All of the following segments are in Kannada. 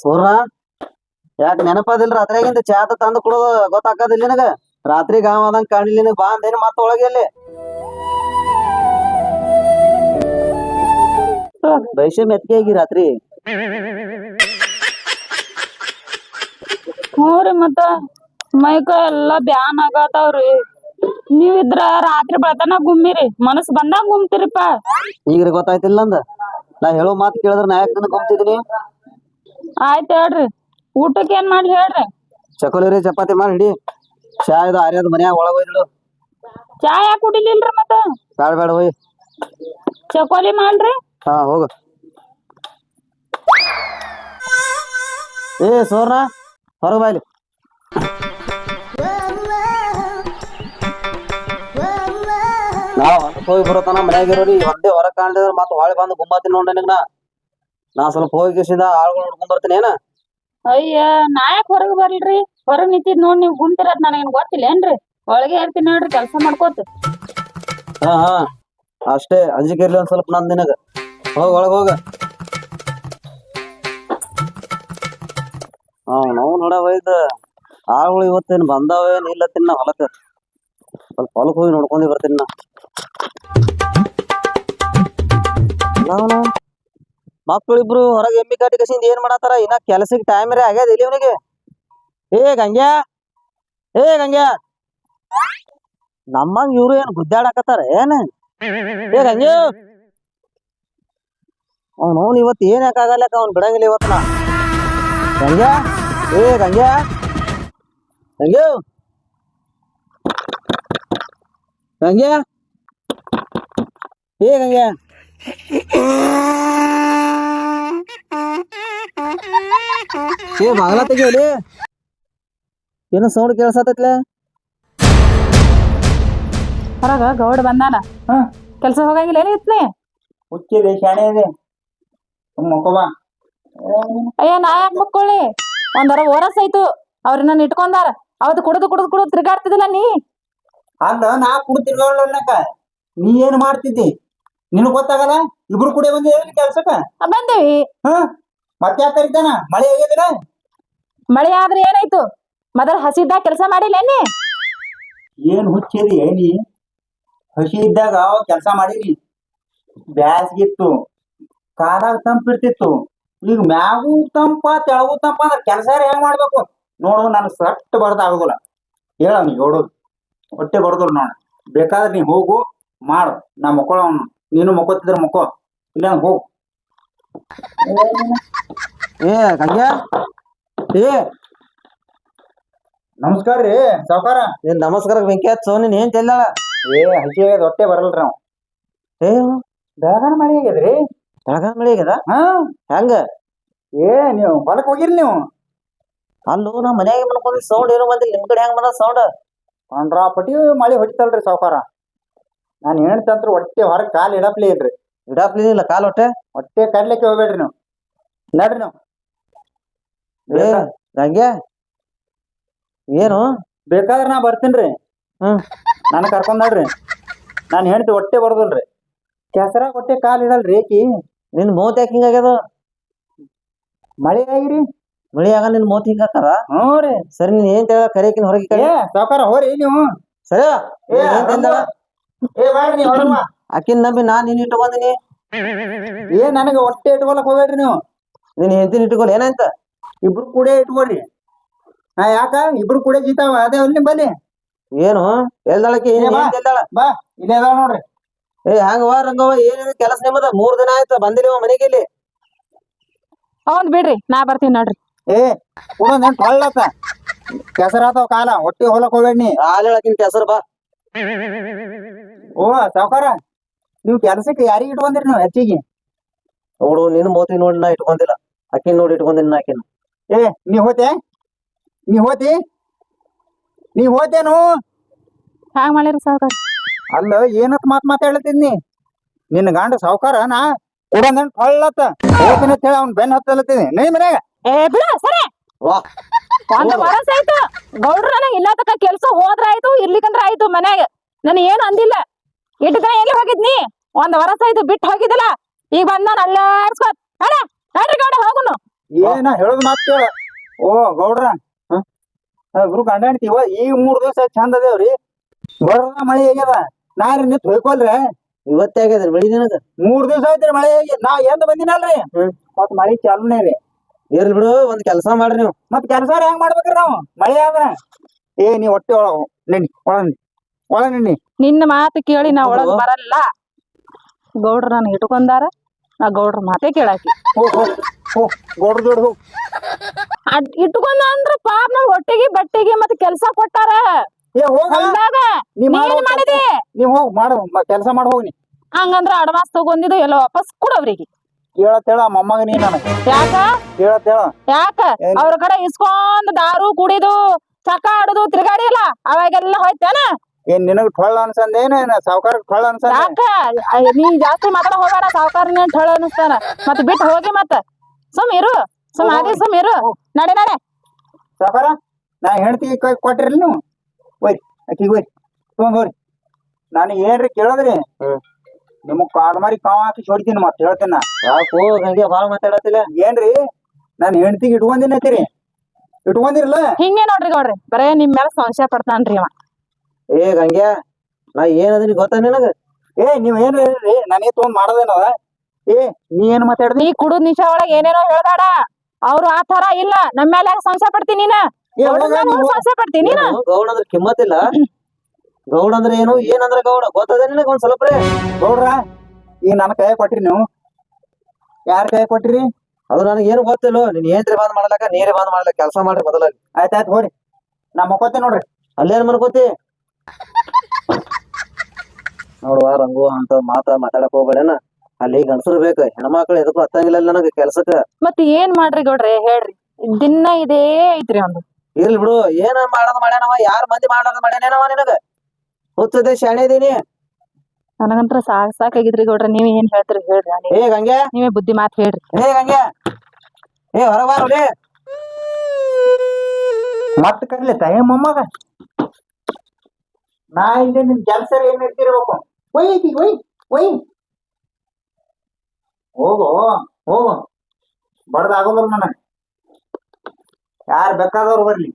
ಸೂರ್ಣ ಯಾಕ ನೆನಪದಿಲ್ಲ ರಾತ್ರಿಯಾಗಿಂದ ಚಾತ ತಂದು ಕೊಡೋದು ಗೊತ್ತಾಕದಿಲ್ಲ ನಿನಗ? ರಾತ್ರಿ ಗಾಮ ಆದಂಗ ಕಾಣಿಲ್ಲ ನಿನಗ? ಬಾ ಅಂದೇನು ಮತ್ತ ಒಳಗೆ ಅಲ್ಲಿ ಮೆತ್ಗೆ ಆಗಿ ರಾತ್ರಿ. ಹ್ಞೂ ರೀ ಮತ್ತ ಮೈಕ ಎಲ್ಲಾ ಬ್ಯಾನ್ ಆಗತಾವ್ರಿ. ನೀವಿದ್ರ ರಾತ್ರಿ ಬೆಳತನ ಗುಮ್ಮಿರಿ ಮನಸ್ ಬಂದಾಗ ಗುಮ್ತಿರಿಪ್ಪ ಈಗ ಗೊತ್ತಾಯ್ತಿಲ್ಲ ಅಂದ ನಾ ಹೇಳೋ ಮಾತು ಕೇಳಿದ್ರೆ ನಾ ಯಾಕೆ ಕುಂತಿದ್ದೀನಿ ಆಯ್ತು ಹೇಳ್ರಿ. ಊಟಕ್ಕೆ ಏನ್ ಮಾಡ್ಲಿ ಹೇಳ್ರಿ? ಚಕೋಲಿ ರೀ ಚಪಾತಿ ಮಾಡಿ ಹಿಡಿ. ಚಾ ಇದು ಆರ್ಯದ ಮನ್ಯಾಗ ಒಳಗೆ ಹೋಯ್ದು ಚಾ ಯಾಕೆ ಕುಡಿಲಿಲ್ರಿ ಮತ್ತ? ಬೇಡ ಬೇಡ ಹೋಯ್ ಚಕೋಲಿ ಮಾಡ್ರಿ? ಹಾ ಹೋಗು. ಏ ಸೋರ್ನ ಹೊರಗೆ ಬಾಯ್ಲಿ ನಾವು? ಹೋಗಿ ಬರೋತನ ಮನ್ಯಾಗ ಇರೋರಿ. ಒಂದೇ ಹೊರ ಕಾಣ್ಲಿದ್ರೆ ಮತ್ತೆ ಹೊಳೆ ಬಂದು ಗುಂಬಾತಿ ನೋಡ ನಿನಗ ನಾ. ಸ್ವಲ್ಪ ಹೋಗಿ ಕಿಸಿಂದ ಆಳ್ಗಳು ನೋಡ್ಕೊಂಡ್ ಬರ್ತೀನಿ ಏನ? ಅಯ್ಯ ನಾ ಯಾಕೆ ಹೊರಗ್ ಬರ್ಲ್ರಿ? ಹೊರಗ್ ನಿಂತಿದ್ ನೋಡ್ ನೀವ್ ಗುಮ್ತಿರದ್ ನನಗೇನ್ ಗೊತ್ತಿಲ್ಲ ಏನ್ರಿ? ಒಳಗೆ ಇರ್ತೀನಿ ನೋಡ್ರಿ ಕೆಲ್ಸ ಮಾಡ್ಕೋತ. ಹಾ ಹಾ. ಅಷ್ಟೇ ಅಂಜಿಕೆ ಇರ್ಲಿ ಒಂದ್ ಸ್ವಲ್ಪ ನಂದ್ ನಿನಗ. ಹೋಗ ಒಳಗ್ ಹೋಗ. ಹಾ ನಾವು ನೋಡ ಒಯ್ದ. ಆಳುಗಳು ಇವತ್ತೇನ್ ಬಂದಾವೇನ್ ಇಲ್ಲ ತಿನ್ನ ಹೊಲಕ್ಕ ಸ್ವಲ್ಪ ಹೊಲಕ್ ಹೋಗಿ ನೋಡ್ಕೊಂಡಿ ಬರ್ತೀನಿ ನಾ. ಮಕ್ಳಿಬ್ರು ಹೊರಗೆ ಎಮ್ಮಿ ಕಾಟಿ ಕಸಿಂದ ಏನ್ ಮಾಡತ್ತಾರ? ಇನ್ನ ಕೆಲಸಕ್ಕೆ ಟೈಮ್ ರೇ ಆಗ್ಯದ ಇಲ್ಲಿ ಇವನಿಗೆ ಏ ಗಂಗ್ಯಾ. ಏ ಗಂಗ್ಯಾ. ನಮ್ಮಂಗ್ ಇವ್ರು ಏನ್ ಗುದ್ದಾಡಕತ್ತಾರ? ಏನ್? ಏ ಗಂಗ್ಯ. ಅವ್ನು ಅವ್ನು ಇವತ್ತು ಏನ್ ಯಾಕಾಗಲ್ಲ ಅವ್ನು ಬಿಡಂಗಿಲ್ಲ ಇವತ್ತು ನಾ. ಗಂಗ್ಯಾ. ಏ ಗಂಗ್ಯು. ಗಂಗ್ಯಾ. ಏ ಗಂಗ್ಯಾ ಏ ಬಾಗಲ ತೆಗಿಯೋಲಿ? ಏನೋ ಸೌಂಡ್ ಕೇಳ್ಸತ್ತೈತ್ಲೆ ಹೊರಗ ಗೌಡ ಬಂದಾನ. ಕೆಲಸ ಕೆಲ್ಸ ಹೋಗಂಗಿಲ್ಲ ಏನ್ ಇತ್ನಿ? ಹುಚ್ಚಿದೆ ಶಾಣೆ ಇದೆ. ಮಕ್ಕೋಬ ಅಯ್ಯ ನಾ ಯಾಕೆ ಮಕ್ಕೊಳ್ಳಿ ಒಂದರ ಓರಸ್ ಆಯ್ತು. ಅವ್ರ ನನ್ನ ಇಟ್ಕೊಂಡಾರ. ಅವತ್ತು ಕುಡಿದು ಕುಡಿದು ಕುಡಿದು ತಿರ್ಗಾಡ್ತಿದಿಲ್ಲ ನೀ? ಅಲ್ಲ ನಾ ಕುಡ್ತಿರ್ಲಕ್ಕ ನೀ ಏನ್ ಮಾಡ್ತಿದ್ದಿ? ನಿನಗ್ ಗೊತ್ತಾಗಲ್ಲ? ಇಬ್ರು ಕೂಡ ಬಂದಿದ್ದೀರಿ ಕೆಲ್ಸಕ್ಕ? ಆ, ಬಂದೇವಿ. ಹ? ಮತ್ತೆ ಯಾಕೆ ಕರಿತಾನ ಮಳೆ ಆಗಿದಿಲ್ಲ ಮಳೆ ಆದ್ರೆ ಏನಾಯ್ತು? ಮೊದಲ ಹಸಿದ್ದ ಕೆಲಸ ಮಾಡಿಲ್ಲ ನೀ ಏನ್ ಹುಚ್ಚಿದಿ ನೀ ಹಸಿ ಇದ್ದಾಗ ಕೆಲಸ ಮಾಡೀನಿ ಬ್ಯಾಸ್ಗಿತ್ತು. ಕಾಲಾಗ ತಂಪಿರ್ತಿತ್ತು ಈಗ ಮ್ಯಾಗೂ ತಂಪ ತೆಳಗೂ ತಂಪ ಅಂದ್ರೆ ಕೆಲಸ ಹೆಂಗ್ ಮಾಡ್ಬೇಕು? ನೋಡು ನಾನು ಸಟ್ ಬರ್ದ ಆಗುದಿಲ್ಲ. ಹೇಳ ನೀ ಹೇಳೋದು ಹೊಟ್ಟೆ ಬರ್ದ್ರು ನೋಡ. ಬೇಕಾದ್ರೆ ನೀ ಹೋಗು ಮಾಡು. ನಾ ಮಕ್ಕಳವನು ನೀನು ಮಕ್ಕೋತಿದ್ರೆ ಮಕ್ಕೋ. ಇಲ್ಲ ಹೋಗು ಏ ಗಂಗ ಏ ನಮಸ್ಕಾರ ರೀ ಸಾವ್ಕಾರ. ಏನ್ ನಮಸ್ಕಾರ ಬೆಂಕಿ ಹಚ್ಚ ನೀನ್ ಏನ್ ಏ ಹಸಿ ಹೊಟ್ಟೆ ಬರಲ್ರಿ ನಾವು ಏ ಬೆಳಗಾನ ಮಳೆ ಆಗ್ಯದ್ರಿ ಬೆಳಗಾನ ಮಳಿ ಆಗ್ಯದ? ಹಾ. ಹೆಂಗ? ಏ ನೀವು ಹೊಲಕ್ ಹೋಗಿರಿ ನೀವು? ಅಲ್ಲೂ ನಮ್ಮ ಮನ್ಯಾಗ ಮನ್ಕೊಂಡ್ ಸೌಂಡ್ ಏನೋ ಬಂದಿಲ್ಲ. ನಿಮ್ ಕಡೆ ಹೆಂಗ್ ಬಂದ ಸೌಂಡ್ ಪಟಿ ಮಳೆ ಹೊಡಿತಲ್ರಿ ಸಾವ್ಕಾರ. ನಾನು ಹೇಳ್ತಂತ್ರ ಹೊಟ್ಟೆ ಹೊರಗೆ ಕಾಲು ಇಡಪ್ಲಿ ಇಲ್ರಿ ಇಡಾಪ್ಲಿ ಇಲ್ಲ ಕಾಲು ಹೊಟ್ಟೆ? ಹೊಟ್ಟೆ ಕಡ್ಲಿಕ್ಕೆ ಹೋಗ್ಬೇಡ್ರಿ ನೀವು. ನಡ್ರಿ ನೀವು. ಏ ಏನು? ಬೇಕಾದ್ರೆ ನಾ ಬರ್ತೀನ್ರಿ. ಹ್ಮ್. ನಾನು ಕರ್ಕೊಂಡ್ ನಡ್ರಿ. ನಾನು ಹೇಳ್ತಿ ಹೊಟ್ಟೆ ಬರ್ದಲ್ರಿ. ಕೆಸರಾಗ ಹೊಟ್ಟೆ ಕಾಲು ಇಡಲ್ರಿ ಏಕಿ. ನಿನ್ ಮೂತ್ ಯಾಕೆ ಹಿಂಗಾಗ್ಯದ ಮಳೆ ಆಗಿರಿ. ಮಳಿ ಆಗ ನಿನ್ ಮೂತ್ ಹಿಂಗ ಹಾಕಾರ ಹ್ಞೂ ರೀ. ಸರಿ ನೀನ್ ಏನ್ ತಿಳ ಕರಿಕಿನ ಹೊರಗೆ ಏ ಸಾವ್ಕಾರ ಹೋರಿ ನೀವು. ಸರಿ ಏ ಏನ್? ಏ ನೀವು ಹೊರಮ್ಮ ಆಕಿನ್ ನಂಬಿ ನಾನ್ ನಿನ್ ಇಟ್ಕೊಂದಿನಿ ಏ ನನಗೆ ಹೊಟ್ಟೆ ಇಟ್ಕೊಳಕ್ ಹೋಗ್ಬೇಡ್ರಿ ನೀವು. ನೀನ್ ಹೆಂಡತಿನ ಇಟ್ಕೊಲ್ ಏನಂತ ಇಬ್ರು ಕೂಡ ಇಟ್ಕೊಳ್ರಿ. ನಾ ಯಾಕ? ಇಬ್ರು ಕೂಡ ಜೀತಾವ. ಅದೇ ಅಲ್ಲಿ ಬಲ್ಲಿ. ಏನು? ಎಲ್ದಾಳಕ್ಕೆ ಏ ಬಾ. ಎಲ್ದಾಳ? ಬಾ ಇಲ್ಲೇ ಅದಾವ ನೋಡ್ರಿ. ಏ ಹಂಗ ರಂಗವ ಏನಿದೆ ಕೆಲಸ ನಿಮ್ಮದ? ಮೂರ್ ದಿನ ಆಯ್ತು ಬಂದಿಲ್ಲ ಮನೆಗೆ ಇಲ್ಲಿ. ಹೌದ್ ಬಿಡ್ರಿ ನಾ ಬರ್ತೀನಿ ನೋಡ್ರಿ. ಏ ಕೂಡ ನೆನ್ ಟೊಳ್ಳತ್ತ ಕೆಸರಾತಾವ ಕಾಲ ಹೊಟ್ಟೆ ಹೊಲಕ್ ಹೋಗ್ಬೇಡಿ ನೀ. ಹಾಲಿಳಕಿನ ಕೆಸರು ಬಾ. ಓ ಸಾವ್ಕಾರ ನೀವು ಕೆಲಸಕ್ಕೆ ಯಾರಿಗೆ ಇಟ್ಕೊಂದಿರಿ ನೀವು ಹೆಚ್ಚಿಗೆ ನೋಡು ನಿನ್ನ ಮೋತಿ ನೋಡಿ ನಾ ಇಟ್ಕೊಂದಿಲ್ಲ ಅಕ್ಕಿನ ನೋಡಿ ಇಟ್ಕೊಂದಿನ ನಾ ಆಕಿನ ಏ ನೀ ಹೋತೆ? ನೀ ಹೋತಿ? ನೀ ಹೋತೇನು? ಹ್ಯಾಂಗ್ ಮಾಡಿರಿ ಸಾವುಕಾರ? ಅಲ್ಲ ಏನತ್ ಮಾತ್ ಮಾತಾಡ್ಲತ್ತಿದ್ನಿ ನಿನ್ನ ಗಂಡ ಸಾಹುಕಾರ ನಾ ಕೂಡ ನೆನ್ ಟೊಳ್ಳತ್ತ ಹೋಗ್ತೀನಿ ಅಂತ ಹೇಳಿ ಅವ್ನ್ ಬೆನ್ ಹತ್ತಲತ್ತೀನಿ. ನೀ ಮನ್ಯಾಗ? ಏ ಬಿಡ ಸರಿ. ವಾ. ಒಂದ್ ವರಸ ಆಯ್ತು ಗೌಡ್ರನ ನನಗ್ ಇಲ್ಲ ತಕ ಕೆಲ್ಸ ಹೋದ್ರ ಆಯ್ತು ಇರ್ಲಿಕ್ಕಂದ್ರ ಆಯ್ತು ಮನ್ಯಾಗ. ನನ್ ಏನು ಅಂದಿಲ್ಲ. ಇಟ್ಟು ದಿನ ಎಲ್ಲಿ ಹೋಗಿದ್ನಿ? ಒಂದ್ ವರಸ ಆಯ್ತು ಬಿಟ್ಟು ಹೋಗಿದ್ದಿಲ್ಲ. ಈಗ ಬಂದ್ ನಾನು ಅಲ್ಲಾಡ್ಸ್ಕೊತ್ ನಡ ನಡ್ರಿ ಗೌಡ ಹೋಗುನು. ಏನ ಹೇಳೋದ್ ಮಾತ್ ಕೇಳ. ಓ ಗೌಡ್ರ. ಹ? ಇಬ್ರು ಗಂಡ ಹೆಂಡ್ತಿ ಇವ ಈಗ ಮೂರ್ ದಿವಸ ಚಂದ ಅದೇವ್ರಿ. ಬರೋದ ಮಳಿ ಆಗ್ಯದ. ನಾ ರೀ ನಿಂತ್ ಹೊಯ್ಕೊಲ್ರಿ. ಇವತ್ತೇ ಆಗ್ಯದ್ರಿ ಮಳಿ ನಿನಗ ಮೂರ್ ದಿವಸ ಆಯ್ತ್ರಿ ಮಳಿ ಆಗಿ. ನಾ ಎಂದ ಬಂದಿನಲ್ರಿ. ಮತ್ ಮಳಿ ಚಾಲೂನೇ ರೀ ಇರ್ಲಿ ಬಿಡು ಒಂದ್ ಕೆಲಸ ಮಾಡ್ರಿ ನೀವು. ಮತ್ ಕೆಲಸ ಹೆಂಗ್ ಮಾಡ್ಬೇಕ್ರಿ ನಾವು? ಮಳೆ ಆದ್ರ? ಏ ನೀ ಹೊಟ್ಟೆ ಒಳ ನಿನ್ನಿ ಒಳ ನಿನ್ನಿ. ನಿನ್ನಿ. ನಿನ್ನ ಮಾತು ಕೇಳಿ ನಾ ಒಳಗ್. ಬರಲ್ಲ. ಗೌಡ್ರ ನನ್ ಇಟ್ಕೊಂಡಾರ ನಾ ಗೌಡ್ರ ಮಾತೇ ಕೇಳಾಕಿ. ಹೋಗ್ ಹೋಗ್ ಹೋಗ್ ಗೌಡ್ರ ಜೋಡಿ ಹೋಗ್ ಅದ್ ಇಟ್ಕೊಂಡ ಅಂದ್ರ ಪಾಪ ನಾವ್ ಹೊಟ್ಟೆಗೆ ಬಟ್ಟೆಗೆ ಮತ್ ಕೆಲ್ಸ ಕೊಟ್ಟಾರ. ಏ ಹೋಗ. ಹೊಲ್ದಾಗ ನೀ ಮಾಡಿದಿ. ಹೋಗ್ ಮಾಡು ಕೆಲಸ ಮಾಡಿ ಹೋಗಿ ನೀ. ಹಂಗಂದ್ರ ಅಡ್ವಾನ್ಸ್ ತಗೊಂಡಿದ್ದು ಎಲ್ಲ ವಾಪಸ್ ಕೊಡು ಅವ್ರಿಗೆ. ಕೇಳತ್ತೇಳ ಮೊಮ್ಮಗ ನೀ ನನಗ. ಯಾಕ? ಕೇಳತ್ತೇಳ. ಯಾಕ? ಏನ್? ಅವ್ರ ಕಡೆ ಇಸ್ಕೊಂಡ್ ದಾರು ಕುಡಿದು ಚಕ್ಕ ಆಡುದು ತಿರುಗಾಡಿ ಇಲ್ಲ. ಅವಾಗೆಲ್ಲ ಹೋಯ್ತೇನ? ಏನ್ ನಿನಗ್ ಟೊಳ್ಳ ಅನ್ಸಂದೇನ ಸಾವ್ಕಾರ ಟೊಳ್ಳ ಅನ್ಸ ಯಾಕ? ನೀ ಜಾಸ್ತಿ ಮಾತಾಡ ಹೋಗಾಡ ಸಾವುಕಾರನ ಹೇಳ ಅನ್ಸ್ತಾನ ಮತ್ ಬಿಟ್ಟು ಹೋಗಿ ಮತ್ತ. ಸುಮ್ ಇರು. ಸುಮ್ ಆಗಿ ಸುಮ್ ಇರು. ನಡೆ ನಡೆ. ಸಾವ್ಕಾರ ನಾ ಹೆಂಡತಿ ಕೈ ಕೊಟ್ಟಿರ್ಲಿ ನೀವು. ಒಯ್ ಅಕ್ಕಿಗೆ ಒಯ್ ಸುಮ್ ಹೋಗ್ರಿ ನಾನು ಏನ್ರಿ ಕೇಳೋದ್ರಿ? ಹ್ಮ್. ನಿಮಗ್ ಕಾಲ್ ಮಾರಿ ಕಾವ್ ಹಾಕಿ ಹೊಡಿತೀನಿ ಮತ್ತೆ ಹೇಳ್ತೇನೆ. ಯಾಕೋ ಹಂಗೆ ಬಾಳ ಮಾತಾಡತ್ತಿಲ್ಲ ಏನ್ರಿ? ನಾನು ಹೆಂಡತಿಗೆ ಇಟ್ಕೊಂಡಿನ ಐತಿರಿ ಇಟ್ಕೊಂಡಿರಲ್ಲ? ಹಿಂಗೆ ನೋಡ್ರಿ ಗೌಡ್ರಿ ಬರೇ ನಿಮ್ ಮೇಲೆ ಸಂಶಯ ಪಡ್ತಾನ್ರಿ ಅವ. ಏ ಗಂಗ್ಯಾ ನಾ ಏನದೀನಿ ಗೊತ್ತಾ ನಿನಗ? ಏ ನೀವ್ ಏನ್ರಿ ಹೇಳ್ರಿ ನನಗೆ ತೊಗೊಂಡ್ ಮಾಡೋದೇನದ ಏ ನೀ ಏನ್ ಮಾತಾಡ್ದಿ? ನೀ ಕುಡುದ್ ನಿಶ ಒಳಗ್ ಏನೇನೋ ಹೇಳ್ದಾಡ ಅವ್ರು ಆ ತರ ಇಲ್ಲ ನಮ್ಮ ಮೇಲೆ ಸಂಶಯ ಪಡ್ತೀನಿ ನೀನ? ಸಂಶಯ ಪಡ್ತೀನಿ ನೀನು? ಏನು ಗೌಡ ಅಂದ್ರೆ ಕಿಮ್ಮತ್ತಿಲ್ಲ ಗೌಡ ಅಂದ್ರೆ ಏನು? ಏನಂದ್ರೆ ಗೌಡ? ಗೊತ್ತದ ನಿನಗ್ ಒಂದ್ ಸ್ವಲ್ಪ ಗೌಡ್ರ ಈಗ ನನ್ನ ಕೈ ಕೊಟ್ರಿ ನೀವು. ಯಾರ ಕೈ ಕೊಟ್ರಿ? ಅದು ನನಗೆ ಏನು ಗೊತ್ತಿಲ್ಲ. ನೀನ್ ಏನ್ರಿ ಬಂದ್ ಮಾಡ್ಲಕ ನೀರೇ ಬಂದ್ ಮಾಡ್ಲಕ್ಕ. ಕೆಲಸ ಮಾಡ್ರಿ ಮೊದಲ. ಆಯ್ತಾಯ್ತು ಹೋರಿ. ನಾ ಮಕ್ಕೋತಿ ನೋಡ್ರಿ. ಅಲ್ಲೇನ್ ಮನ್ಕೋತಿ ನೋಡುವ ರಂಗು ಅಂತ ಮಾತ ಮಾತಾಡಕ್ ಹೋಗ್ಬೇಡೇನ. ಅಲ್ಲಿ ಗಂಡಸರು ಬೇಕ. ಹೆಣ್ಮಕ್ಳು ಎದಕ್ಕೂ ಹತ್ತಂಗಿಲ್ಲ ನನಗೆ ನನಗ ಕೆಲ್ಸಕ್ಕ. ಮತ್ ಏನ್ ಮಾಡ್ರಿ ಗೌಡ್ರಿ? ಹೇಳ್ರಿ. ದಿನ ಇದೇ ಐತ್ರಿ ಒಂದು. ಇರ್ಲಿ ಬಿಡು. ಏನ ಮಾಡೋದ್ ಮಾಡ್ಯಾನವ? ಯಾರ ಮಂದಿ ಮಾಡೋದ್ ಮಾಡ್ಯಾನೇನವ ನಿನಗ? ಹುಚ್ಚದೆ ಶಾಣೆ ಇದೀನಿ. ನನಗಂತ್ರ ಸಾಕ್ ಸಾಕಾಗಿದ್ರಿ ಗೌಡ್ರ ನೀವ್ ಏನ್ ಹೇಳ್ತೀರಿ ಹೇಳ್ರಿ. ಏ ಗಂಗೆ. ನೀವೇ ಬುದ್ಧಿ ಮಾತು ಹೇಳ್ರಿ. ಏ ಗಂಗೆ. ಏ ಹೊರಗ್ ಬಾ ನೋಡಿ. ಮತ್ ಕರ್ಲಿ ತಾಯಿ ಮೊಮ್ಮಗ. ನಾ ಇಲ್ಲಿ ನಿಮ್ ಕೆಲ್ಸ ಏನ್ ಇರ್ತಿರ್ಬೇಕು? ಒಯ್ ಐತಿ ಒಯ್ ಒಯ್. ಹೋಗು ಹೋಗು. ಬಡ್ದ ಆಗೋದಿಲ್ಲ ನನಗೆ. ಯಾರು ಬೇಕಾದವ್ರು ಬರ್ಲಿ.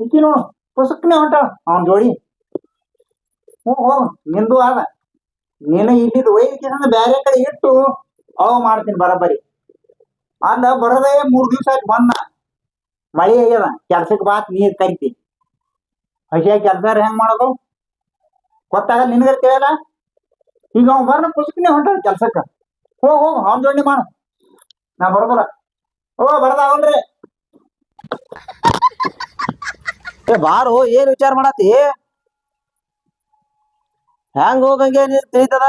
ಇಕ್ಕಿ ನೋಡು ಪುಸ್ತಕನೇ ಹೊಂಟ ಅವನ್ ಜೋಡಿ. ಹ್ಞೂ ಹೋಗು ನಿಂದು ಅದ ನೀನು ಇಲ್ಲಿದ್ದು ಒಯ್ದಕ್ಕೆ ಬೇರೆ ಕಡೆ ಇಟ್ಟು, ಅವ್ ಮಾಡ್ತೀನಿ ಬರಬರಿ ಅಂದ ಬರೋದೇ ಮೂರು ದಿವ್ಸ ಆಯ್ತು ಬಂದ. ಮಳೆ ಆಗ್ಯದ ಕೆಲ್ಸಕ್ಕೆ ಬಾತ್ ನೀರ್ ಕರಿತಿ. ಹಸಿಯಾಗಿ ಕೆಲಸ ಹೆಂಗ್ ಮಾಡೋದು? ಗೊತ್ತಾಗಲ್ಲ ನಿನಗೆ ತಿಳಿಯಲ್ಲ ಈಗ ಅವ್ನು ಬರ್ನ ಪುಸ್ತಕನೇ ಹೊಂಟ ಕೆಲ್ಸಕ್ಕೆ. ಹೋಗ್ ಹೋಗ್ ಅವ್ನ ಜೋಡಿ ಮಾಡು. ನಾ ಬರೋಬರ. ಓ ಬರ್ದಾವಲ್ರಿ ಏ, ಬಾರು, ಏನ್ ವಿಚಾರ ಮಾಡತಿ ಹೆಂಗ್ ಹೋಗಂಗೆ ನೀನ್ ತಿಳಿತದ?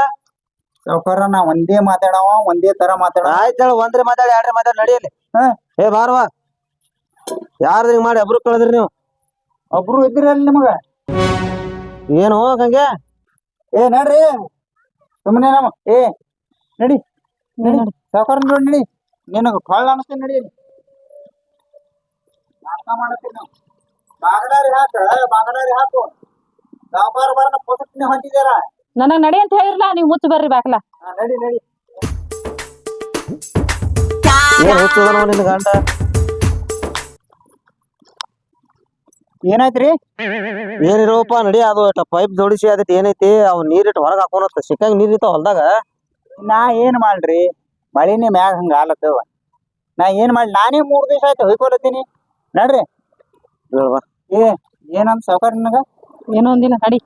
ಸಾವ್ಕಾರ ನಾ ಒಂದೇ ಮಾತಾಡವ ಒಂದೇ ತರ ಮಾತಾಡ ಆಯ್ತೇಳ ಒಂದ್ರೆ ಮಾತಾಡಿ ಎರಡ್ರೆ ಮಾತಾಡಿ ನಡಿಯಲ್ಲಿ ಹ. ಏ ಬಾರವಾ ಯಾರ್ದು ಹಿಂಗ್ ಮಾಡಿ ಒಬ್ರು ಕಳೆದ್ರಿ ನೀವು? ಒಬ್ರು ಇದ್ದಿರಲ್ಲ ನಿಮಗ? ಏನು ಹೋಗಂಗೆ? ಏ ನಡ್ರಿ. ಸುಮ್ಮನೆ ನಮ್ಮ ಏ ನಡಿ ನಡಿ. ಸಾವ್ಕಾರ ನೋಡಿ ನಡಿ. ನಿನಗ ಕಳ್ಳ ಅನಿಸ್ತೇನೆ ನಡಿ ನಾಟಕ ಮಾಡತ್ತೀನಿ ನಾವು. ಬಾಗಡಾರಿ ಹಾಕ ಬಾಗಡಾರಿ ಹಾಕು. ಸಾವ್ಕಾರ ಬರ್ನ ಪುಸ್ತಕನೇ ಹೊಂಟಿದಾರ ನನಗ್ ನಡಿ ಅಂತ ಹೇಳಿರ್ಲ ನೀವ್ ಮುಚ್ಚ ಬರ್ರಿ ಬಾಕ್ಲ ಹಾ, ನಡಿ ನಡಿ. ಏನ್ ಹುಚ್ಚದ ನಿನ್ ಗಂಡ. ಏನಾಯ್ತ್ರಿ? ಏನಿರೋಪ ನಡಿ ಅದು ಪೈಪ್ ಜೋಡಿಸಿ ಅದಕ್ಕೆ ಏನೈತಿ ಅವ್ ನೀರಿಟ್ಟು ಹೊರಗೆ ಹಾಕೋನ ಸಿಕ್ಕಂಗ್ ನೀರ್ ಇರ್ತಾವ ಹೊಲ್ದಾಗ. ನಾ ಏನ್ ಮಾಡ್ರಿ? ಮಳಿನೇ ಮ್ಯಾಗ ಹಂಗ ಆಲತ್ತವ ನಾ ಏನ್ ಮಾಡ್ಲಿ? ನಾನೇ ಮೂರ್ ದಿವಸ ಆಯ್ತು ಹೊಯ್ಕೊಳತ್ತೀನಿ ನಡ್ರಿ. ಏ ಏನಂತ ಸಾವುಕಾರ ನಿನಗ? ಏನೋ ಒಂದಿನ ನಡಿ.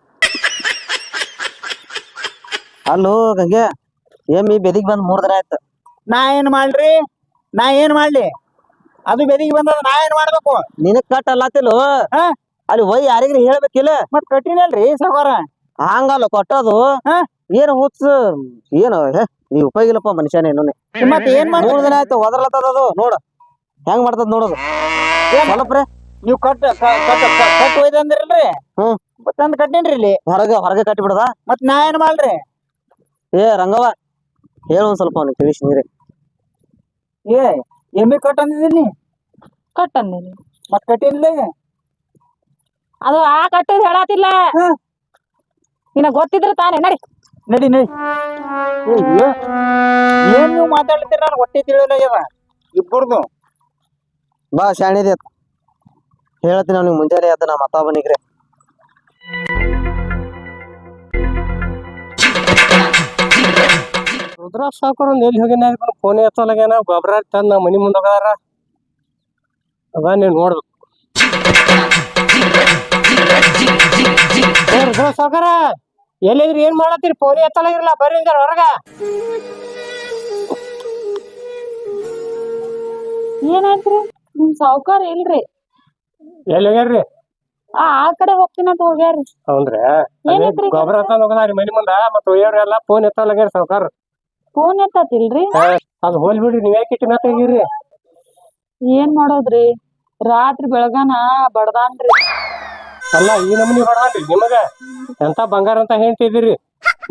ಅಲ್ಲೋ ಗಂಗೆ ಎಮ್ಮಿ ಬೆದಿಗ್ ಬಂದ್ ಮೂರ್ ದಿನ ಆಯ್ತು. ನಾ ಏನ್ ಮಾಡ್ರಿ ನಾ ಏನ್ ಮಾಡ್ಲಿ? ಅದು ಬೆದಿಗೆ ಬಂದದ ನಾ ಏನ್ ಮಾಡ್ಬೇಕು? ನಿನಗ್ ಕಟ್ ಅಲ್ಲ ಹಾ? ಅಲ್ಲಿ ಹೋಯ್ ಯಾರಿಗ್ರಿ ಹೇಳ್ಬೇಕಿಲ್ಲ? ಮತ್ ಕಟ್ಟಿನಲ್ರಿ ಸಾವ್ಕಾರ. ಹಂಗಲ್ಲ ಕೊಟ್ಟದು. ಹಾ? ಏನು ಹುಚ್ಚ? ಏನು ಹೇ ನೀ ಉಪಯೋಗಿಲ್ಲಪ್ಪ ಮನುಷ್ಯನ ಏನು ಮತ್ ಏನ್ ಮಾಡ್ರಿ ಮೂರ್ ದಿನ ಆಯ್ತು ಒದರ್ಲತ್ತದ ಅದು ನೋಡು. ಹೆಂಗ್ ಮಾಡ್ತದ ನೋಡೋದು. ಸ್ವಲ್ಪ ರೀ. ನೀವು ಕಟ್ ಕಟ್ ಒಯ್ದ ಅಂದ್ರಲ್ರಿ? ಹ್ಮ್. ತಂದ್ ಕಟ್ಟೇನ್ರಿ ಇಲ್ಲಿ. ಹೊರಗೆ ಹೊರಗೆ ಕಟ್ಟಿ ಬಿಡದ? ಮತ್ ನಾ ಏನ್ ಮಾಡ್ರಿ ಏ ರಂಗವ ಹೇಳು ಒಂದ್ ಸ್ವಲ್ಪ ಅವ್ನಿಗೆ ತಿಳಿಸಿ ನೀರಿ. ಏ ಎಮ್ಮಿ ಕಟ್ ಅಂದಿದ್ದೀನಿ ಕಟ್ ಅಂದಿನಿ. ಮತ್ ಕಟ್ಟಿಲ್ಲ ಅದು ಆ ಕಟ್ಟದ್ ಹೇಳಾತಿಲ್ಲ. ಹ್ಮ್. ಗೊತ್ತಿದ್ರೆ ಗೊತ್ತಿದ್ರ ತಾನೇ ನಡಿ. ನಡಿ ನಡಿ. ಏನ್ ನೀವು ಮಾತಾಡ್ತೀರ? ನಾನು ಹೊಟ್ಟೆ ತಿಳಿಯಲ್ಲ ಇಬ್ಬರ್ದು. ಬಾ ಶಾಣಿದೆ ಹೇಳ್ತೀನಿ ಅವ್ನಿಗೆ ಮುಂಜಾನೆ ಅದ ನಾ ಮತ್ತ ಬನಿಗ್ರೆ ರುದ್ರ ಸಾಕೋರು ಎಲ್ಲಿ ಹೋಗ್ಯಾನ? ಫೋನ್ ಎತ್ತಲಾಗ್ಯಾನ. ಗೊಬ್ಬರ ತಂದ ಮನಿ ಮುಂದೆ ಹೋಗಾರ ಅದ ನೀವು ನೋಡ್ಬೇಕು. ಏ ರುದ್ರ ಸಾವ್ಕಾರ ಎಲ್ಲಿದ್ರಿ? ಏನ್ ಮಾಡತ್ತೀರಿ? ಫೋನ್ ಎತ್ತಲಾಗಿರಲ್ಲ ಬರ್ರಿ ಅಂದ್ರ ಹೊರಗ. ಏನಾಯ್ತ್ರಿ? ನಿಮ್ ಸಾವುಕಾರ ಇಲ್ರಿ? ಎಲ್ಲಿ ಹೋಗ್ಯಾರ್ರಿ? ಆ ಆ ಕಡೆ ಹೋಗ್ತೀನಂತ ಹೋಗ್ಯಾರಿ ಹೌದ್ರಿ? ಏನೈತ್ರಿ ಗೊಬ್ಬರ ಹತ್ತಾನ ಹೋಗದಾರಿ ಮನಿ ಮುಂದ ಮತ್ತ ಒಯ್ಯೋರೆಲ್ಲ ಫೋನ್ ಎತ್ತಲಾಗ್ಯಾರ ಸಾವ್ಕಾರ. ಫೋನ್ ಎತ್ತತಿಲ್ರಿ ಅದ್ ಹೋಲ್ ಬಿಡ್ರಿ ನೀವ್ ಯಾಕೆ ಇಟ್ಟಿನ ತೆಗೀರಿ ಏನ್ ಮಾಡೋದ್ರಿ? ರಾತ್ರಿ ಬೆಳಗಾನ ಬಡದಾನ್ರಿ. ಅಲ್ಲ ಈ ನಮ್ನಿ ಬಡದಾನ್ರಿ ನಿಮಗ? ಎಂತ ಬಂಗಾರ ಅಂತ ಹೇಳ್ತಿದ್ದೀರಿ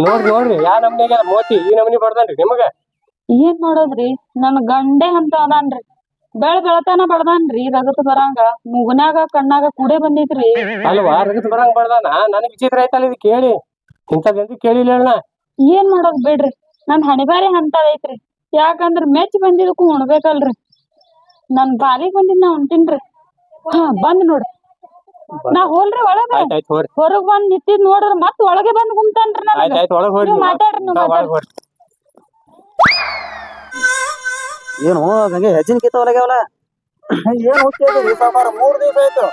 ನೋಡ್ರಿ ನೋಡ್ರಿ ಯಾ ನಮ್ನಿಗೆ ಮೋತಿ ಈ ನಮ್ನಿ ಬಡದಾನ್ರಿ ನಿಮಗ? ಏನ್ ಮಾಡೋದ್ರಿ? ನನ್ ಗಂಡೆ ಅಂತ ಅದಾನ್ರಿ. ಬೆಳ್ ಬೆಳತಾನ ರೀ ರಗತ್ ಬರಂಗ. ಮುಗನಾಗ ಕಣ್ಣಾಗ ಕೂಡೆ ಬಂದೈತ್ರಿ. ಅಲ್ವಾ ರಗತ್ ಬರಂಗ್ ಬಡ್ದಾನ ನನಗ್ ವಿಚಿತ್ರ ಐತಲ್ಲ ಇದು ಕೇಳಿ. ಇಂಥದ್ದು ಕೇಳಿಲ್ಲ ಅಣ್ಣ. ಏನ್ ಮಾಡೋದ್ ಬಿಡ್ರಿ? ನನ್ ಹಣಿಬಾರಿ ಅಂತದೈತ್ರಿ ಯಾಕಂದ್ರ ಮೆಚ್ ಬಂದಿದಕ್ಕೂ ಉಣ್ಬೇಕಲ್ರಿ. ನನ್ ಬಾಲಿಗ್ ಬಂದಿದ್ ನಾ ಉಂಟಿನ್ರಿ ಹಾ ಬಂದ್ ನೋಡ್ರಿ ನಾ ಹೋಲ್ರಿ ಒಳಗ. ಹೊರಗ್ ಬಂದ್ ನಿಂತಿದ್ ನೋಡ್ರಿ ಮತ್ ಒಳಗೆ ಬಂದ್ ಗುಮ್ತಾನ್ರಿ ಮಾತಾಡ್ರಿ ನೀವ್. ಮಾತಾಡ್ರಿ. ಏನು ಹಂಗೆ ಹೆಜ್ಜಿನ ಕಿತ್ತವಲಾಗ್ಯಾವಲ್ಲ ಏನ್ ಹುಟ್ಟಿದ್ರಿ ಸಾಕಾರ ಮೂರ್ ದಿವಸ ಆಯ್ತು.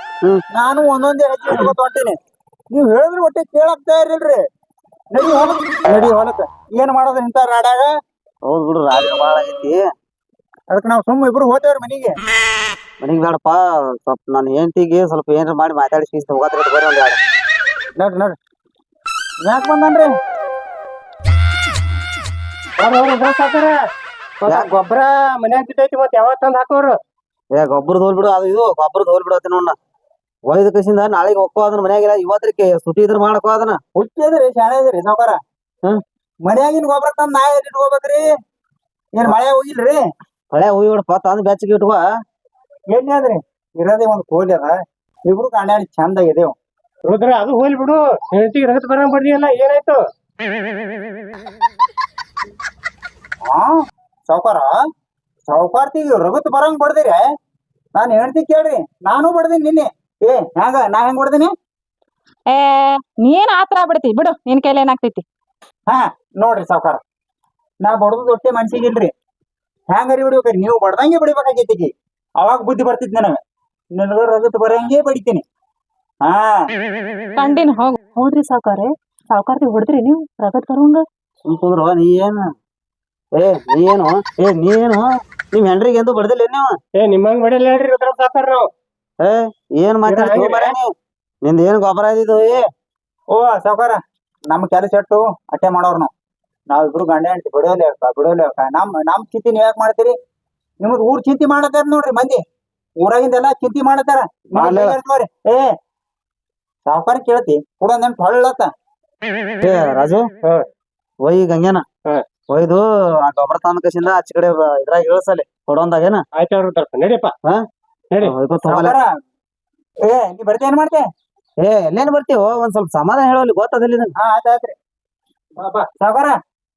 ನಾನು ಒಂದೊಂದೇ ಹೆಜ್ಜೆ ಇಟ್ಕೊತ ಹೊಂಟೀನಿ. ನೀವ್ ಹೇಳಿದ್ರೆ ಒಟ್ಟೆ ಕೇಳಾಕ್ತಾ ತಯಾರಿಲ್ರಿ ನಡಿ ಹೊಲಕ್. ನಡಿ ಹೊಲಕ್. ಏನ್ ಮಾಡೋದು ಇಂತ ರಾಡಾಗ? ಹೌದ್ ಬಿಡು ರಾಜ ಬಾಳ ಐತಿ ಅದಕ್ಕೆ ನಾವು ಸುಮ್ಮ ಇಬ್ರು ಹೋತೇವ್ರಿ ಮನಿಗೆ. ಮನಿಗ್ ಬೇಡಪ್ಪ ಸ್ವಲ್ಪ ನನ್ನ ಹೆಂಡತಿಗೆ ಸ್ವಲ್ಪ ಏನಾರ ಮಾಡಿ ಮಾತಾಡಿಸಿ ಹೋಗತ್ರ ಬರ್ರಿ ಒಂದ್ ಎರಡು ನೋಡ್ರಿ ನಡ್ರಿ ಯಾಕೆ ಬಂದನ್ರಿ? ಗೊಬ್ಬರ ಮನ್ಯಾಗ ಬಿದ್ದೈತಿ ಮತ್ ಯಾವಾಗ ತಂದ್ ಹಾಕೋರು? ಏ ಗೊಬ್ಬರದ ಹೋಲ್ ಬಿಡು ಅದು ಇದು ಗೊಬ್ಬರದ ಹೋಲ್ ಬಿಡತ್ತೆ ನೋಡ ಒಯ್ದ ಕಸಿಂದ ನಾಳೆಗೆ ಒಕ್ಕೋ ಅದನ್ನ ಮನ್ಯಾಗಿಲ್ಲ ಇವತ್ತಕ್ಕೆ ಸುಟಿ ಇದ್ರ ಮಾಡಕೋ ಅದನ್ನ. ಹುಟ್ಟಿದ್ರಿ ಶಾಲೆ ಇದ್ರಿ ಸಾವ್ಕಾರ ಹ್ಮ್. ಮನ್ಯಾಗಿನ ಗೊಬ್ಬರ ತಂದ್ ನಾ ಎಲ್ಲಿ ಇಟ್ಕೋಬೇಕ್ರಿ? ಏನ್ ಮಳೆ ಹೋಗಿಲ್ರಿ? ಹಳೆ ಹೋಗಿ ಬಿಡಪ್ಪ ತಂದ್ ಬೆಚ್ಚಗೆ ಇಟ್ಕೋ. ಎಲ್ಲಿ ಅದ್ರಿ ಇರೋದೇ ಒಂದ್ ಕೋಲಿ ಅದ. ಇಬ್ರು ಕಾಂಡಾಡಿ ಚಂದ ಇದೇವು. ರುದ್ರ ಅದು ಹೋಲ್ ಬಿಡು ಹೆಂಡತಿಗೆ ರಗತ್ ಬರಂಗ್ ಅಲ್ಲ ಏನಾಯ್ತು ಹಾ ಸಾವ್ಕಾರ? ಸಾವುಕಾರ್ತಿಗೆ ರಗತ್ ಬರಂಗ್ ಬಡ್ದಿರಿ. ನಾನ್ ಹೇಳ್ತಿ ಕೇಳ್ರಿ. ನಾನು ಬಡ್ದೀನಿ ನಿನ್ನೆ. ಏ ಹ್ಯಾಂಗ? ನಾ ಹೆಂಗ್ ಬಡ್ದೀನಿ? ಏ ನೀನ್ ಆತರ ಬಿಡ್ತಿ. ಬಿಡು ನಿನ್ ಕೈಲಿ ಏನಾಗ್ತೈತಿ? ಹಾ ನೋಡ್ರಿ ಸಾವ್ಕಾರ. ನಾ ಬಡ್ದು ಒಟ್ಟೆ ಮನ್ಸಿಗಿಲ್ರಿ ಹ್ಯಾಂಗರಿ ಬಿಡ್ಬೇಕ್ರಿ ನೀವು ಬಡ್ದಂಗೆ ಬಿಡ್ಬೇಕಾಗೈತಿ ಅವಾಗ ಬುದ್ಧಿ ಬರ್ತಿದ್ ನನಗ. ನನಗ ರಗತ್ ಬರಂಗೇ ಬಡಿತೀನಿ. ಹಾ. ಕಂಡಿನ ಹೋಗ್. ಹೌದ್ರಿ ಸಾವುಕಾರ. ಸಾವುಕಾರ್ತಿ ಹೊಡೆದ್ರಿ ನೀವು ರಗತ್ ಬರುವಂಗ? ಸುಮ್ ಕುಂದ್ರ ನೀ ಏನು ಏ ನೀ ಏನು? ಏ ನೀನು ನಿಮ್ ಹೆಂಡ್ರಿಗೆ ಎಂದು ಬಡದಿಲ್ಲ ನೀವು? ಏ ನಿಮ್ಮಂಗ್ ಬಡಿಲ್ಲ ಹೇಳ್ರಿ ರುದ್ರ ಸಾಕಾರ ನಾವು. ಏ ಏನ್ ಮಾತಾಡ್ತೀವಿ ನಿಂದ ಏನ್ ಗೊಬ್ಬರ ಇದ್ದಿದ್ದು ಏ? ಓ ಸಾವ್ಕಾರ ನಮ್ ಕೆಲಸ ಎಟ್ಟು ಅಟ್ಟೆ ಮಾಡೋರ್ ನಾವು. ನಾವಿಬ್ರು ಗಂಡ ಹೆಂಡತಿ ಬಿಡೋಲೆ ಬಿಡೋಲೆ ನಮ್ ನಮ್ ಚಿಂತೆ ನೀವ್ ಯಾಕೆ ಮಾಡ್ತೀರಿ? ನಿಮ್ದು ಊರ್ ಚಿಂತೆ ಮಾಡತ್ತಾರ ನೋಡ್ರಿ ಮಂದಿ. ಊರಾಗಿಂದೆಲ್ಲ ಚಿಂತೆ ಮಾಡತ್ತಾರ ನಿಮ್ಗ್ ಏ ಸಾವ್ಕಾರ ಕೇಳ್ತಿ. ಕೂಡ ನೆನ್ಪು ಹೊಳ್ಳತ್ತ. ಏ ರಾಜು? ಹೋಯ್ ಒಯ್ ಗಂಗ್ಯಾನ ಹಾ. ಒಯ್ದು ಆ ಗೊಬ್ಬರ ತಂದ ಕಸಿಂದ ಆಚೆ ಕಡೆ ಇದ್ರಾಗ ಇಳಿಸಲಿ ಕೊಡೋಂದಾಗೇನ ಆಯ್ತು ನಡಿಯಪ್ಪ ನಡಿ. ಒಯ್ಕೊತ್ ಹೋಗಲ್ಲ ಸಾವ್ಕಾರ ಏ ನೀ ಬರ್ತಿ ಏನ್ ಮಾಡ್ತೆ? ಏ ಎಲ್ಲೇನ್ ಬರ್ತೀವೋ? ಒಂದ್ ಸ್ವಲ್ಪ ಸಮಾಧಾನ ಹೇಳೋಲಿ ಗೊತ್ತದಿಲ್ಲ ನಿನಗೆ ಹಾ ಆಯ್ತ್ ಆಯ್ತ್ರಿ ಬಾ ಬಾ. ಸಾವ್ಕಾರ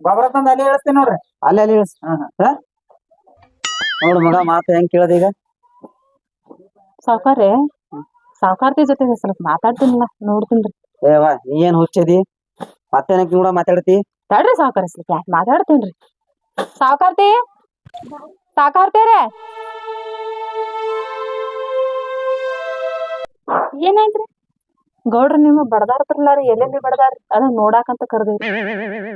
ಗೊಬ್ಬರ ತಂದ್ ಅಲ್ಲಿ ಇಳಿಸ್ತೀನಿ ನೋಡ್ರಿ. ಅಲ್ಲಿ ಅಲ್ಲಿ ಇಳಿಸ್. ಹಾ, ಹಾ? ನೋಡು ಮಗ ಮಾತು ಹೆಂಗ್ ಕೇಳದ ಈಗ? ಸಾವ್ಕಾರೆ ಸಾವ್ಕಾರ್ತಿ ಜೊತೆ ಸ್ವಲ್ಪ ಮಾತಾಡ್ತೀನಿಲ್ಲ ನೋಡ್ತೀನಿ ಏ ವಾ ನೀ ಏನ್ ಹುಚ್ಚದಿ ಮತ್ತೆ ನೋಡ ಮಾತಾಡ್ತಿ? ತಡ್ರಿ ಸಾವ್ಕಾರ ಯಾಕೆ ಮಾತಾಡ್ತೀನ್ರಿ ಸಾವ್ಕಾರ್ತಿ ಸಾಕಾರ್ತೇರ ಏನಾಯ್ತ್ರಿ? ಗೌಡ್ರ ನಿಮ್ಮ ಬಡದಾರ್ತಿರ್ಲ ರೀ ಎಲ್ಲೆಲ್ಲಿ ಬಡದಾರ್ರಿ? ಅದನ್ನ ನೋಡಾಕಂತ ಕರ್ದೇವ್ರಿ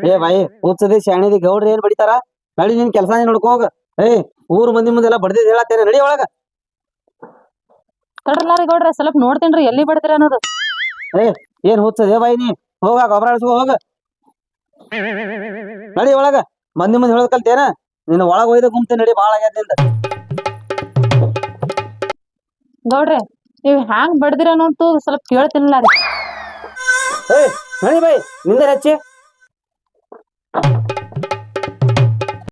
ಏ ಬಾಯಿ ಹುಚ್ಚದಿ ಶಾಣಿದಿ ಗೌಡ್ರ ಏನ್ ಬಡಿತಾರ? ನಡಿ ನಿನ್ ಕೆಲ್ಸ ನೋಡ್ಕೋಗ ಏ ಊರ್ ಮಂದಿ ಮುಂದೆಲ್ಲ ಬಡ್ದಿದ್ ಹೇಳತ್ತೇನೆ ನಡಿ ಒಳಗ. ತಡ್ರಲ್ಲ ರೀ ಗೌಡ್ರ ಸ್ವಲ್ಪ ನೋಡ್ತೇನ್ರಿ ಎಲ್ಲಿ ಬಡ್ತೀರ ಅನ್ನೋದು. ಏನ್ ಹುಚ್ಚದೇ ಬಾಯಿ ನೀ ಹೋಗ ಗೊಬ್ಬರ ಹೋಗ. ನಡಿ ಒಳಗ. ಮಂದಿ ಮಂದಿ ಹೇಳೋದ್ ಕಲ್ತೇನ? ನಿನ್ನ ಒಳಗ ಒಯ್ದ ಗುಂಪ್ತಿ ನಡಿ ಬಾಳ ಆಗ್ಯಾದ ನೋಡ್ರಿ ನೀವ್ ಹ್ಯಾಂಗ್ ಬಡ್ದಿರ ನೋಡ್ತು ಸ್ವಲ್ಪ ಕೇಳ್ತೀನಿಲ್ಲ ರೀ. ನಡಿ ಬೈ ನಿಂದ ಹೆಚ್ಚಿ?